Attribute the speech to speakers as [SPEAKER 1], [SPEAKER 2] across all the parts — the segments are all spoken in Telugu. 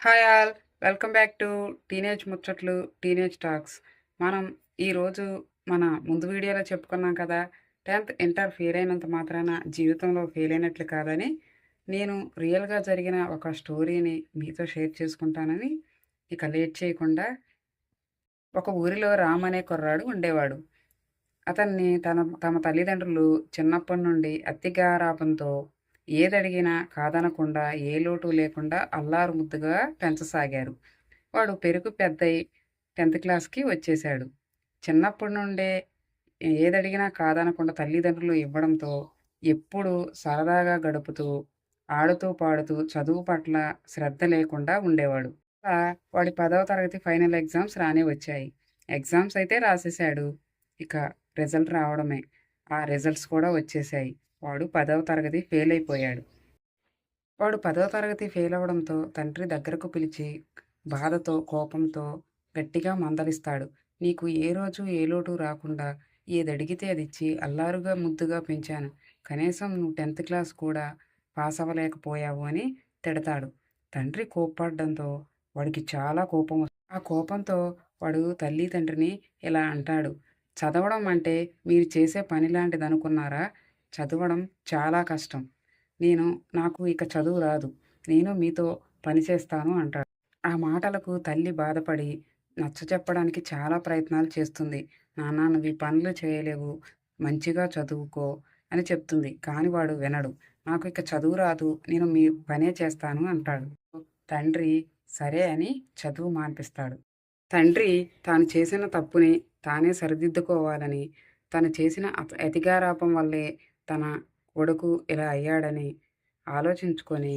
[SPEAKER 1] Hi all welcome back to teenage ముచ్చట్లు టీనేజ్ టాక్స్. మనం ఈరోజు మన ముందు వీడియోలో చెప్పుకున్నాం కదా టెన్త్ ఇంటర్ ఫెయిల్ అయినంత మాత్రాన జీవితంలో ఫెయిల్ అయినట్లు కాదని నేను రియల్గా జరిగిన ఒక స్టోరీని మీతో షేర్ చేసుకుంటానని ఇక లేట్ చేయకుండా ఒక ఊరిలో రామ్ అనే కుర్రాడు ఉండేవాడు. అతన్ని తన తమ తల్లిదండ్రులు చిన్నప్పటి నుండి అతిగారాపంతో ఏదడిగినా కాదనకుండా ఏ లోటు లేకుండా అల్లారు ముద్దుగా పెంచసాగారు. వాడు పెరుగు పెద్దయి టెన్త్ క్లాస్కి వచ్చేశాడు. చిన్నప్పటి నుండే ఏదడిగినా కాదనకుండా తల్లిదండ్రులు ఇవ్వడంతో ఎప్పుడు సరదాగా గడుపుతూ ఆడుతూ పాడుతూ చదువు పట్ల శ్రద్ధ లేకుండా ఉండేవాడు. అలా వాడి పదవ తరగతి ఫైనల్ ఎగ్జామ్స్ రానే వచ్చాయి. ఎగ్జామ్స్ అయితే రాసేశాడు. ఇక రిజల్ట్ రావడమే. ఆ రిజల్ట్స్ కూడా వచ్చేసాయి వాడు పదవ తరగతి ఫెయిల్ అయిపోయాడు వాడు పదవ తరగతి ఫెయిల్ అవ్వడంతో తండ్రి దగ్గరకు పిలిచి బాధతో కోపంతో గట్టిగా మందలిస్తాడు. నీకు ఏ రోజు ఏ లోటు రాకుండా ఏదడిగితే అది ఇచ్చి అల్లారుగా ముద్దుగా పెంచాను. కనీసం నువ్వు టెన్త్ క్లాస్ కూడా పాస్ అవ్వలేకపోయావు అని తిడతాడు. తండ్రి కోప్పడడంతో వాడికి చాలా కోపం ఆ కోపంతో వాడు తల్లి తండ్రిని ఇలా అంటాడు. చదవడం అంటే మీరు చేసే పని లాంటిది అనుకున్నారా చదవడం చాలా కష్టం. నేను నాకు ఇక చదువు రాదు. నేను మీతో పని చేస్తాను అంటాడు. ఆ మాటలకు తల్లి బాధపడి నచ్చ చెప్పడానికి చాలా ప్రయత్నాలు చేస్తుంది. నాన్న నువ్వు ఈ పనులు చేయలేవు. మంచిగా చదువుకో అని చెప్తుంది. కానీ వాడు వినడు. నాకు ఇక చదువు రాదు. నేను మీ పనే చేస్తాను అంటాడు. తండ్రి సరే అని చదువు మాన్పిస్తాడు. తండ్రి తాను చేసిన తప్పుని తానే సరిదిద్దుకోవాలని తను చేసిన అతిగారాపం వల్లే తన కొడుకు ఇలా అయ్యాడని ఆలోచించుకొని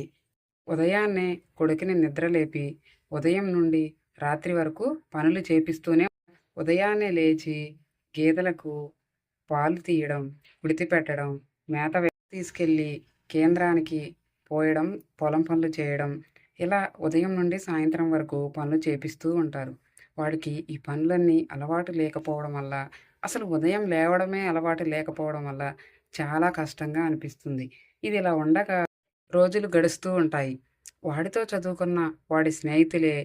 [SPEAKER 1] ఉదయాన్నే కొడుకుని నిద్రలేపి ఉదయం నుండి రాత్రి వరకు పనులు చేపిస్తూనే ఉదయాన్నే లేచి గేదెలకు పాలు తీయడం ఉడితిపెట్టడం మేత తీసుకెళ్ళి కేంద్రానికి పోయడం పొలం పనులు చేయడం ఇలా ఉదయం నుండి సాయంత్రం వరకు పనులు చేపిస్తూ ఉంటారు. వాడికి ఈ పనులన్నీ అలవాటు లేకపోవడం వల్ల అసలు ఉదయం లేవడమే అలవాటు లేకపోవడం వల్ల చాలా కష్టంగా అనిపిస్తుంది. ఇది ఇలా ఉండగా రోజులు గడుస్తూ ఉంటాయి. వాడితో చదువుకున్న వాడి స్నేహితులే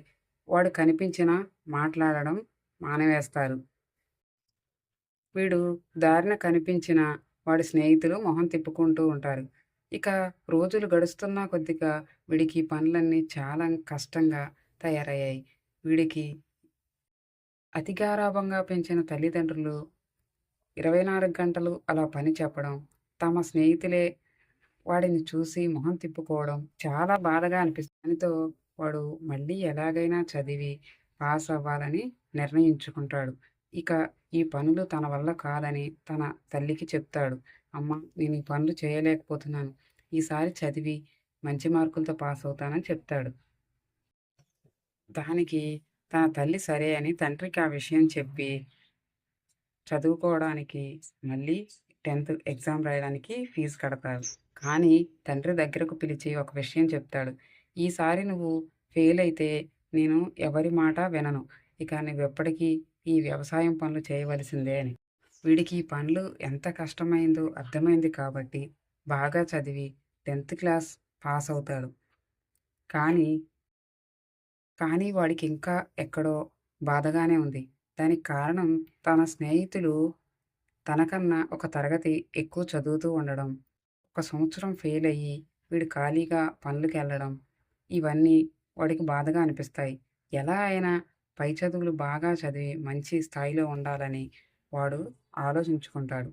[SPEAKER 1] వాడు కనిపించినా మాట్లాడడం మానవేస్తారు. వీడు దారిన కనిపించిన వాడి స్నేహితులు మొహం తిప్పుకుంటూ ఉంటారు. ఇక రోజులు గడుస్తున్న కొద్దిగా వీడికి పనులన్నీ చాలా కష్టంగా తయారయ్యాయి. వీడికి అతిగారాభంగా పెంచిన తల్లిదండ్రులు ఇరవై నాలుగు గంటలు అలా పని చెప్పడం తమ స్నేహితులే వాడిని చూసి మొహం తిప్పుకోవడం చాలా బాధగా అనిపిస్తుంది. దానితో వాడు మళ్ళీ ఎలాగైనా చదివి పాస్ అవ్వాలని నిర్ణయించుకుంటాడు. ఇక ఈ పనులు తన వల్ల కాదని తన తల్లికి చెప్తాడు. అమ్మ నేను ఈ పనులు చేయలేకపోతున్నాను. ఈసారి చదివి మంచి మార్కులతో పాస్ అవుతానని చెప్తాడు. దానికి తన తల్లి సరే అని తండ్రికి ఆ విషయం చెప్పి చదువుకోవడానికి మళ్ళీ టెన్త్ ఎగ్జామ్ రాయడానికి ఫీజు కడతారు. కానీ తండ్రి దగ్గరకు పిలిచి ఒక విషయం చెప్తాడు. ఈసారి నువ్వు ఫెయిల్ అయితే నేను ఎవరి మాట వినను. ఇక నువ్వు ఎప్పటికీ ఈ వ్యవసాయం పనులు చేయవలసిందే అని. వీడికి ఈ పనులు ఎంత కష్టమైందో అర్థమైంది కాబట్టి బాగా చదివి టెన్త్ క్లాస్ పాస్ అవుతాడు. కానీ కానీ వాడికి ఇంకా ఎక్కడో బాధగానే ఉంది. దానికి కారణం తన స్నేహితులు తనకన్నా ఒక తరగతి ఎక్కువ చదువుతూ ఉండడం ఒక సంవత్సరం ఫెయిల్ అయ్యి వీడు ఖాళీగా పనులకు వెళ్ళడం ఇవన్నీ వాడికి బాధగా అనిపిస్తాయి. ఎలా అయినా పై చదువులు బాగా చదివి మంచి స్థాయిలో ఉండాలని వాడు ఆలోచించుకుంటాడు.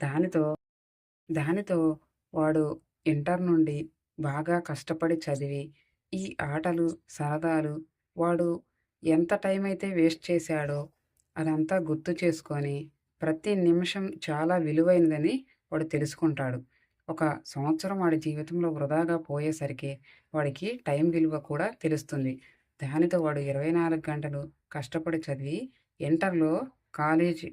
[SPEAKER 1] దానితో దానితో వాడు ఇంటర్ నుండి బాగా కష్టపడి చదివి ఈ ఆటలు సరదాలు వాడు ఎంత టైం అయితే వేస్ట్ చేశాడో అదంతా గుర్తు చేసుకొని ప్రతి నిమిషం చాలా విలువైనదని వాడు తెలుసుకుంటాడు. ఒక సంవత్సరం వాడి జీవితంలో వృధాగా పోయేసరికి వాడికి టైం విలువ కూడా తెలుస్తుంది. దానితో వాడు ఇరవై నాలుగు గంటలు కష్టపడి చదివి ఇంటర్లో కాలేజ్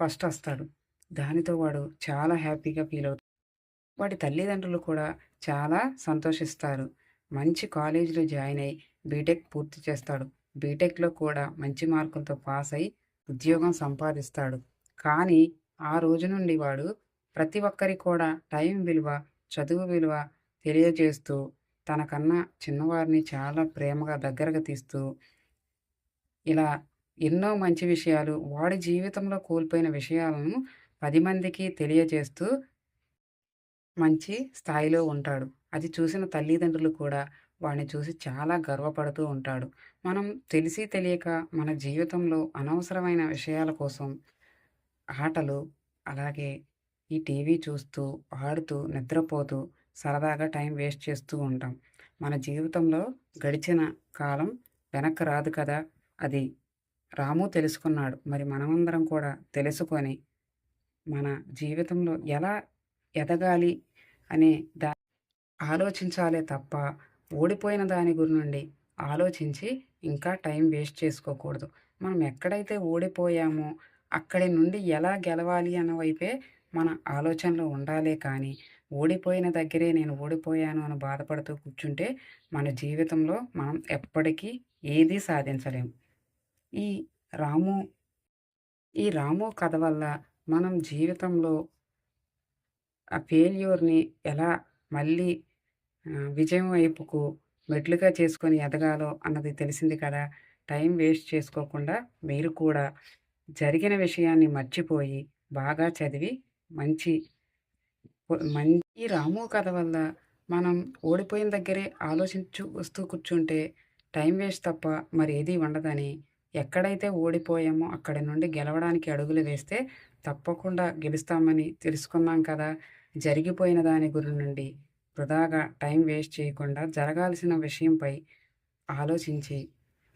[SPEAKER 1] ఫస్ట్ వస్తాడు. దానితో వాడు చాలా హ్యాపీగా ఫీల్ అవుతాడు. వాడి తల్లిదండ్రులు కూడా చాలా సంతోషిస్తారు. మంచి కాలేజీలో జాయిన్ అయ్యి బీటెక్ పూర్తి చేస్తాడు. బీటెక్లో కూడా మంచి మార్కులతో పాస్ అయి ఉద్యోగం సంపాదిస్తాడు కానీ ఆ రోజు నుండి వాడు ప్రతి ఒక్కరికి కూడా టైం విలువ చదువు విలువ తెలియజేస్తూ తనకన్నా చిన్నవారిని చాలా ప్రేమగా దగ్గరగా తీస్తూ ఇలా ఎన్నో మంచి విషయాలు వాడి జీవితంలో కోల్పోయిన విషయాలను పది మందికి తెలియజేస్తూ మంచి స్థాయిలో ఉంటాడు. అది చూసిన తల్లిదండ్రులు కూడా వాడిని చూసి చాలా గర్వపడుతూ ఉంటాడు. మనం తెలిసి తెలియక మన జీవితంలో అనవసరమైన విషయాల కోసం ఆటలు, అలాగే ఈ టీవీ చూస్తూ, ఆడుతూ, నిద్రపోతూ సరదాగా టైం వేస్ట్ చేస్తూ ఉంటాం. మన జీవితంలో గడిచిన కాలం వెనక్కి రాదు కదా! అది రాము తెలుసుకున్నాడు. మరి మనమందరం కూడా తెలుసుకొని మన జీవితంలో ఎలా ఎదగాలి అనే దా ఆలోచించాలే తప్ప ఓడిపోయిన దాని గురించి నుండి ఆలోచించి ఇంకా టైం వేస్ట్ చేసుకోకూడదు. మనం ఎక్కడైతే ఓడిపోయామో అక్కడి నుండి ఎలా గెలవాలి అన్న వైపే మన ఆలోచనలో ఉండాలే కానీ, ఓడిపోయిన దగ్గరే నేను ఓడిపోయాను అని బాధపడుతూ కూర్చుంటే మన జీవితంలో మనం ఎప్పటికీ ఏదీ సాధించలేము ఈ రాము ఈ రాము కథ వల్ల మనం జీవితంలో ఆ ఫెయిల్యూర్‌ని ఎలా మళ్ళీ విజయం వైపుకు మెట్లుగా చేసుకొని ఎదగాలో అన్నది తెలిసింది కదా! టైం వేస్ట్ చేసుకోకుండా మీరు కూడా జరిగిన విషయాన్ని మర్చిపోయి బాగా చదివి మంచి మంచి ఈ రాము కథ వల్ల మనం ఓడిపోయిన దగ్గరే ఆలోచించు వస్తూ కూర్చుంటే టైం వేస్ట్ తప్ప మరి ఏది ఉండదని, ఎక్కడైతే ఓడిపోయామో అక్కడి నుండి గెలవడానికి అడుగులు వేస్తే తప్పకుండా గెలుస్తామని తెలుసుకున్నాం కదా! జరిగిపోయిన దాని గురి నుండి వృధాగా టైం వేస్ట్ చేయకుండా జరగాల్సిన విషయంపై ఆలోచించి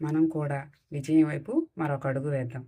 [SPEAKER 1] మనం కూడా విజయం వైపు మరొక అడుగు వేద్దాం.